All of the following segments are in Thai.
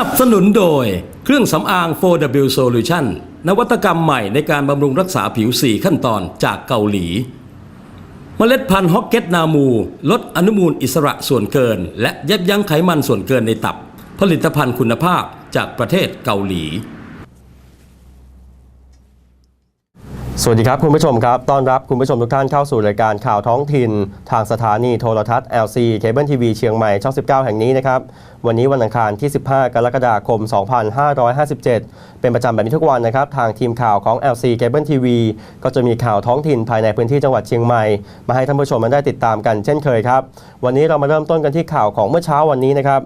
นับสนุนโดยเครื่องสำอาง 4W Solution นวัตกรรมใหม่ในการบำรุงรักษาผิว 4 ขั้นตอนจากเกาหลี เมล็ดพันธุ์ฮอกเก็ตนามู ลดอนุมูลอิสระส่วนเกิน และยับยั้งไขมันส่วนเกินในตับ ผลิตภัณฑ์คุณภาพจากประเทศเกาหลี สวัสดีครับ คุณผู้ชมครับ ต้อนรับคุณผู้ชมทุกท่านเข้าสู่รายการข่าวท้องถิ่น ทางสถานีโทรทัศน์ LC เคเบิลทีวีเชียงใหม่ ช่อง 19 แห่งนี้นะครับ วันนี้วันอังคารที่ 15 กรกฎาคม 2557 เป็นประจำแบบนี้ทุกวันนะครับ ทางทีมข่าวของ LC Cable TV ก็จะมีข่าวท้องถิ่นภายในพื้นที่จังหวัดเชียงใหม่ มาให้ท่านผู้ชมได้ติดตามกันเช่นเคยครับ วันนี้เรามาเริ่มต้นกันที่ข่าวของเมื่อเช้าวันนี้นะครับ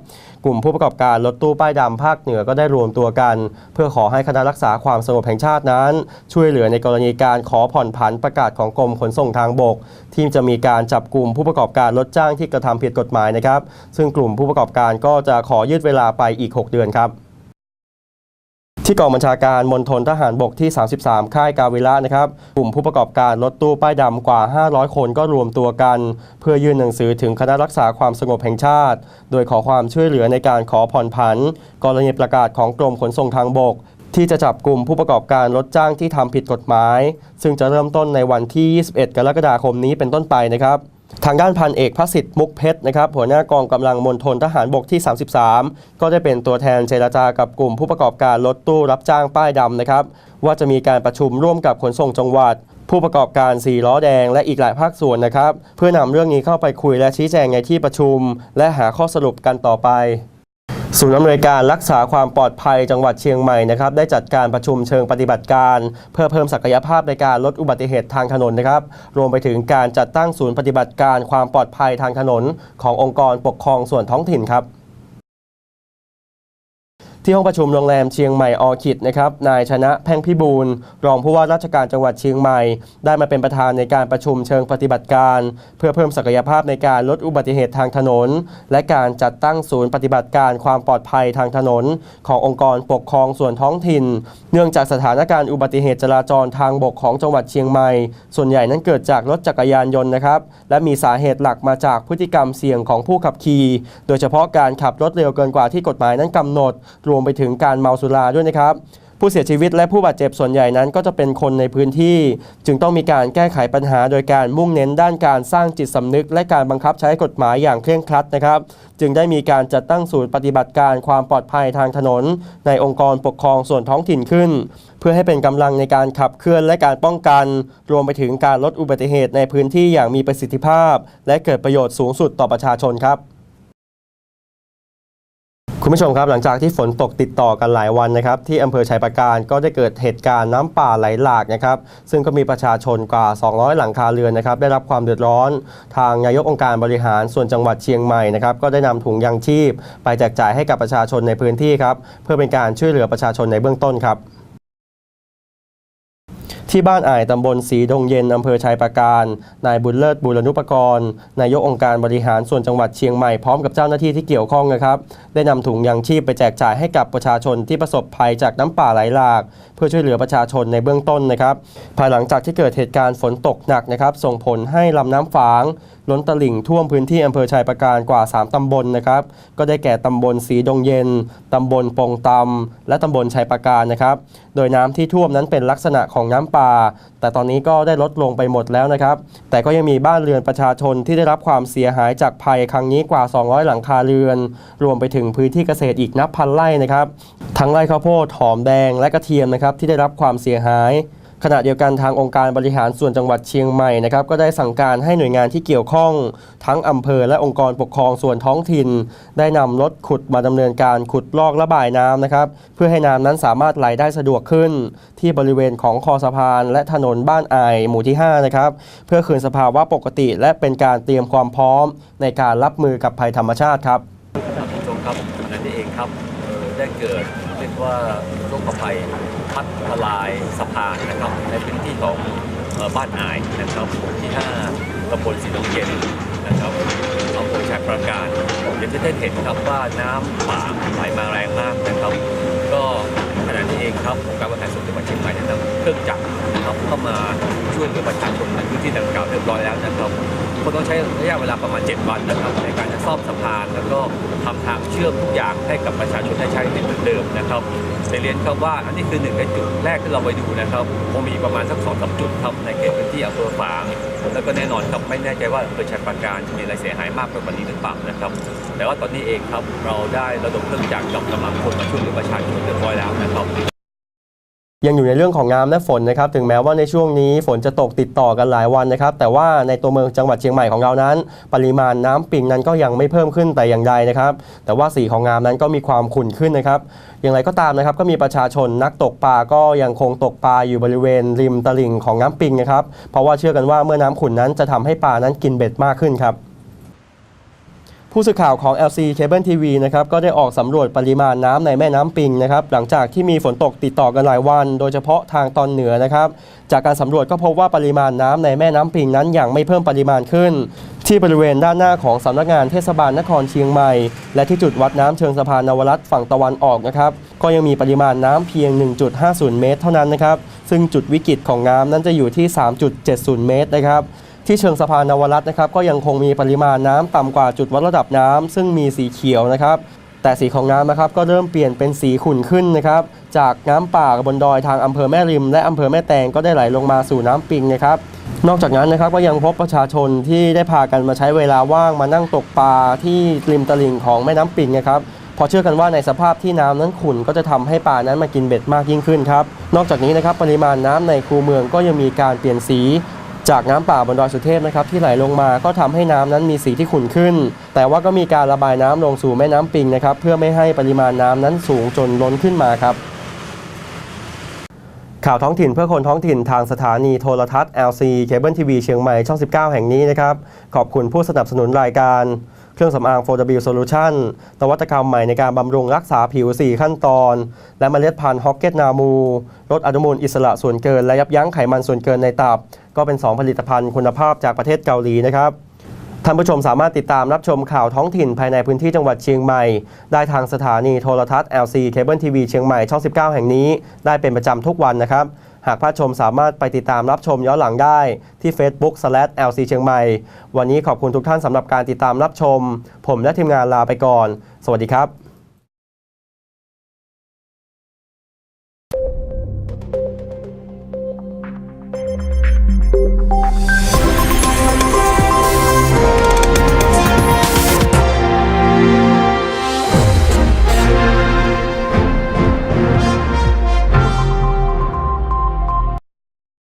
กลุ่มผู้ประกอบการรถตู้ป้ายดำภาคเหนือก็ได้รวมตัวกัน เพื่อขอให้คณะรักษาความสงบแห่งชาตินั้น ช่วยเหลือในกรณีการขอผ่อนผันประกาศของกรมขนส่งทางบก ที่จะมีการจับกลุ่มผู้ประกอบการรถจ้างที่กระทำผิดกฎหมายนะครับ ซึ่งกลุ่มผู้ประกอบการก็จะขอยืดเวลาไปอีก 6 เดือนครับ ที่กองบัญชาการมณฑลทหารบกที่ 33 ค่ายกาวิระนะครับ กลุ่มผู้ประกอบการรถตู้ป้ายดำกว่า 500 คนก็รวมตัวกัน เพื่อยื่นหนังสือถึงคณะรักษาความสงบแห่งชาติ โดยขอความช่วยเหลือในการขอผ่อนผัน กรณีประกาศของกรมขนส่งทางบก ที่จะจับกลุ่มผู้ประกอบการรถจ้างที่ทำผิดกฎหมาย ซึ่งจะเริ่มต้นในวันที่ 21 กรกฎาคมนี้เป็นต้นไปนะครับ ทางด้านพันเอกพระสิทธิ์มุกเพชรนะครับหัวหน้ากองกำลังมณฑลทหารบกที่ 33 ก็ได้เป็นตัวแทนเจรจากับกลุ่มผู้ประกอบการรถตู้รับจ้างป้ายดำนะครับว่าจะมีการประชุมร่วมกับขนส่งจังหวัด ผู้ประกอบการสี่ล้อแดงและอีกหลายภาคส่วนนะครับ เพื่อนำเรื่องนี้เข้าไปคุยและชี้แจงในที่ประชุม และหาข้อสรุปกันต่อไป ศูนย์อำนวยการรักษาความปลอดภัยจังหวัดเชียงใหม่นะครับได้จัดการประชุมเชิงปฏิบัติการ เพื่อเพิ่มศักยภาพในการลดอุบัติเหตุทางถนนนะครับ รวมไปถึงการจัดตั้งศูนย์ปฏิบัติการความปลอดภัยทางถนน ขององค์กรปกครองส่วนท้องถิ่นครับ ที่ห้องประชุมโรงแรมเชียงใหม่ออคิดนะครับ นายชนะแพ่งพิบูลรองผู้ว่าราชการจังหวัดเชียงใหม่ ได้มาเป็นประธานในการประชุมเชิงปฏิบัติการ เพื่อเพิ่มศักยภาพในการลดอุบัติเหตุทางถนน และการจัดตั้งศูนย์ปฏิบัติการความปลอดภัยทางถนน ขององค์กรปกครองส่วนท้องถิ่น เนื่องจากสถานการณ์อุบัติเหตุจราจรทางบกของจังหวัดเชียงใหม่ ส่วนใหญ่นั้นเกิดจากรถจักรยานยนต์นะครับ และมีสาเหตุหลักมาจากพฤติกรรมเสี่ยงของผู้ขับขี่ โดยเฉพาะการขับรถเร็วเกินกว่าที่กฎหมายนั้นกำหนดรวมไปถึงการเมาสุราด้วยนะครับ ผู้เสียชีวิตและผู้บาดเจ็บส่วนใหญ่นั้น ก็จะเป็นคนในพื้นที่ จึงต้องมีการแก้ไขปัญหาโดยการมุ่งเน้นด้านการสร้างจิตสำนึก และการบังคับใช้กฎหมายอย่างเคร่งครัดนะครับ จึงได้มีการจัดตั้งศูนย์ปฏิบัติการความปลอดภัยทางถนน ในองค์กรปกครองส่วนท้องถิ่นขึ้น เพื่อให้เป็นกำลังในการขับเคลื่อนและการป้องกัน รวมไปถึงการลดอุบัติเหตุในพื้นที่อย่างมีประสิทธิภาพ และเกิดประโยชน์สูงสุดต่อประชาชนครับ คุณผู้ชมครับ หลังจากที่ฝนตกติดต่อกันหลายวันนะครับ ที่อำเภอชัยปราการก็ได้เกิดเหตุการณ์น้ำป่าไหลหลากนะครับ ซึ่งก็มีประชาชนกว่า 200 หลังคาเรือนนะครับ ได้รับความเดือดร้อน ทางนายกองค์การบริหารส่วนจังหวัดเชียงใหม่นะครับ ก็ได้นำถุงยางชีพ ไปแจกจ่ายให้กับประชาชนในพื้นที่ครับ เพื่อเป็นการช่วยเหลือประชาชนในเบื้องต้นครับ ที่บ้านอ่ายตำบลสีดงเย็นอำเภอชัยปราการ นายบุญเลิศบุรณุปกรณ์นายกองค์การบริหารส่วนจังหวัดเชียงใหม่พร้อมกับเจ้าหน้าที่ที่เกี่ยวข้องนะครับ ได้นำถุงยางชีพไปแจกจ่ายให้กับประชาชนที่ประสบภัยจากน้ำป่าไหลหลาก เพื่อช่วยเหลือประชาชนในเบื้องต้นนะครับ ภายหลังจากที่เกิดเหตุการณ์ฝนตกหนักนะครับ ส่งผลให้ลำน้ำฝาง ล้นตลิ่งท่วมพื้นที่อำเภอชัยปราการกว่า 3 ตำบลนะครับ ก็ได้แก่ตำบลสีดงเย็น ตำบลปงตำและตำบลชัยปราการนะครับ โดยน้ำที่ท่วมนั้นเป็นลักษณะของน้ำป่า แต่ตอนนี้ก็ได้ลดลงไปหมดแล้วนะครับ แต่ก็ยังมีบ้านเรือนประชาชนที่ได้รับความเสียหายจากภัยครั้งนี้กว่า 200 หลังคาเรือน รวมไปถึงพื้นที่เกษตรอีกนับพันไร่นะครับ ทั้งไร่ข้าวโพดหอมแดงและกระเทียมนะครับที่ได้รับความเสียหาย ขณะเดียวกันทางองค์การบริหารส่วนจังหวัดเชียงใหม่นะครับก็ได้สั่งการให้หน่วยงานที่เกี่ยวข้อง ทั้งอำเภอและองค์กรปกครองส่วนท้องถิ่น ได้นำรถขุดมาดำเนินการขุดลอกระบายน้ำนะครับเพื่อให้น้ำนั้นสามารถไหลได้สะดวกขึ้น ที่บริเวณของคอสะพาน และถนนบ้านไอหมู่ที่5นะครับเพื่อคืนสภาวะปกติ และเป็นการเตรียมความพร้อม ในการรับมือกับภัยธรรมชาติครับท่านผู้ชมครับนั่นเองครับได้เกิดเรียกว่า โรคภัยพัดทลายสะพานนะครับ ในพื้นที่ของเอ่อบ้านอายนะครับหมู่ที่5ตำบลสีดงเย็นนะครับอำเภอชัยปราการอย่างที่ท่านเห็นครับว่าน้ำป่าไหลมาแรงมากนะครับ ก็ขณะนี้เองครับองค์การบริหารส่วนจังหวัดเชียงใหม่นี่ยนำเครื่องจักรนะครับเข้ามาช่วยเหลือประชาชนในพื้นที่ดังกล่าวเรียบร้อยแล้วนะครับก็ต้องใช้ระยะเวลาประมาณ 7 วันนะครับในการจะซ่อมสะพานแล้วก็ทำทางเชื่อมทุกอย่างให้กับประชาชนได้ใช้เหมือนเดิมนะครับ ไปเรียนครับว่าอันนี้คือหนึ่งในจุดแรกที่เราไปดูนะครับคงมีประมาณสักสองสามจุดครับในเขตพื้นที่อำเภอฝาง แล้วก็แน่นอนครับไม่แน่ใจว่าอำเภอชัยประการจะมีอะไรเสียหายมากกว่านี้หรือเปล่านะครับ แต่ว่าตอนนี้เองครับเราได้ระดมเครื่องจักรกับกำลังคนมาช่วยเหลือประชาชนเรียบร้อยแล้วนะครับ ยังอยู่ในเรื่องของน้ำและฝนนะครับ ถึงแม้ว่าในช่วงนี้ฝนจะตกติดต่อกันหลายวันนะครับ แต่ว่าในตัวเมืองจังหวัดเชียงใหม่ของเรานั้น ปริมาณน้ำปิงนั้นก็ยังไม่เพิ่มขึ้นแต่อย่างใดนะครับ แต่ว่าสีของน้ำนั้นก็มีความขุ่นขึ้นนะครับ อย่างไรก็ตามนะครับ ก็มีประชาชนนักตกปลาก็ยังคงตกปลาอยู่บริเวณริมตลิ่งของน้ำปิงนะครับ เพราะว่าเชื่อกันว่าเมื่อน้ำขุ่นนั้นจะทำให้ปลานั้นกินเบ็ดมากขึ้นครับ ผู้สื่อข่าวของ LC Cable TV นะครับก็ได้ออกสำรวจปริมาณน้ำในแม่น้ำปิงนะครับหลังจากที่มีฝนตกติดต่อกันหลายวัน โดยเฉพาะทางตอนเหนือนะครับ จากการสำรวจก็พบว่าปริมาณน้ำในแม่น้ำปิงนั้นยังไม่เพิ่มปริมาณขึ้น ที่บริเวณด้านหน้าของสำนักงานเทศบาลนครเชียงใหม่ และที่จุดวัดน้ำเชิงสะพานนวรัตฝั่งตะวันออกนะครับก็ยังมีปริมาณน้ำเพียง 1.50 เมตร เท่านั้นนะครับซึ่งจุดวิกฤตของน้ำนั้นจะอยู่ที่ 3.70 เมตรนะครับ ที่เชิงสะพานนวรัตน์นะครับก็ยังคงมีปริมาณน้ำต่ำกว่าจุดวัดระดับน้ำซึ่งมีสีเขียวนะครับ แต่สีของน้ำนะครับก็เริ่มเปลี่ยนเป็นสีขุ่นขึ้นนะครับ จากน้ำป่าบนดอยทางอำเภอแม่ริม และอำเภอแม่แตงก็ได้ไหลลงมาสู่น้ำปิงนะครับ นอกจากนั้นนะครับก็ยังพบประชาชนที่ได้พากันมาใช้เวลาว่างมานั่งตกปลาที่ริมตลิ่งของแม่น้ำปิงนะครับเพอเชื่อกันว่าในสภาพที่น้ำนั้นขุ่นก็จะทำให้ปลานั้นมากินเบ็ดมากยิ่งขึ้นครับ นอกจากนี้นะครับปริมาณน้ำในคูเมืองก็ยังมีการเปลี่ยนสี จากน้ำป่าบนดอยสุเทพนะครับที่ไหลลงมาก็ทำให้น้ำนั้นมีสีที่ขุ่นขึ้น แต่ว่าก็มีการระบายน้ำลงสู่แม่น้ำปิงนะครับเพื่อไม่ให้ปริมาณน้ำนั้นสูงจนล้นขึ้นมาครับ ข่าวท้องถิ่นเพื่อคนท้องถิ่นทางสถานีโทรทัศน์ LC เคเบิลทีวีเชียงใหม่ช่อง 19 แห่งนี้นะครับขอบคุณผู้สนับสนุนรายการ เครื่องสำอาง 4W Solution นวัตกรรมใหม่ในการบำรุงรักษาผิว 4 ขั้นตอน และเมล็ดพันธุ์ฮอกเก็ตนามูลดอนุมูลอิสระส่วนเกิน และยับยั้งไขมันส่วนเกินในตับ ก็เป็น 2 ผลิตภัณฑ์คุณภาพจากประเทศเกาหลีนะครับท่านผู้ชมสามารถติดตามรับชมข่าวท้องถิ่นภายในพื้นที่จังหวัดเชียงใหม่ ได้ทางสถานีโทรทัศน์ LC Cable TV เชียงใหม่ช่อง 19 แห่งนี้ ได้เป็นประจำทุกวันนะครับ หากพลาชมสามารถไปติดตามรับชมย้อนหลังได้ที่ Facebook /LC เชียงใหม่ วันนี้ขอบคุณทุกท่านสำหรับการติดตามรับชม ผมและทีมงานลาไปก่อน สวัสดีครับ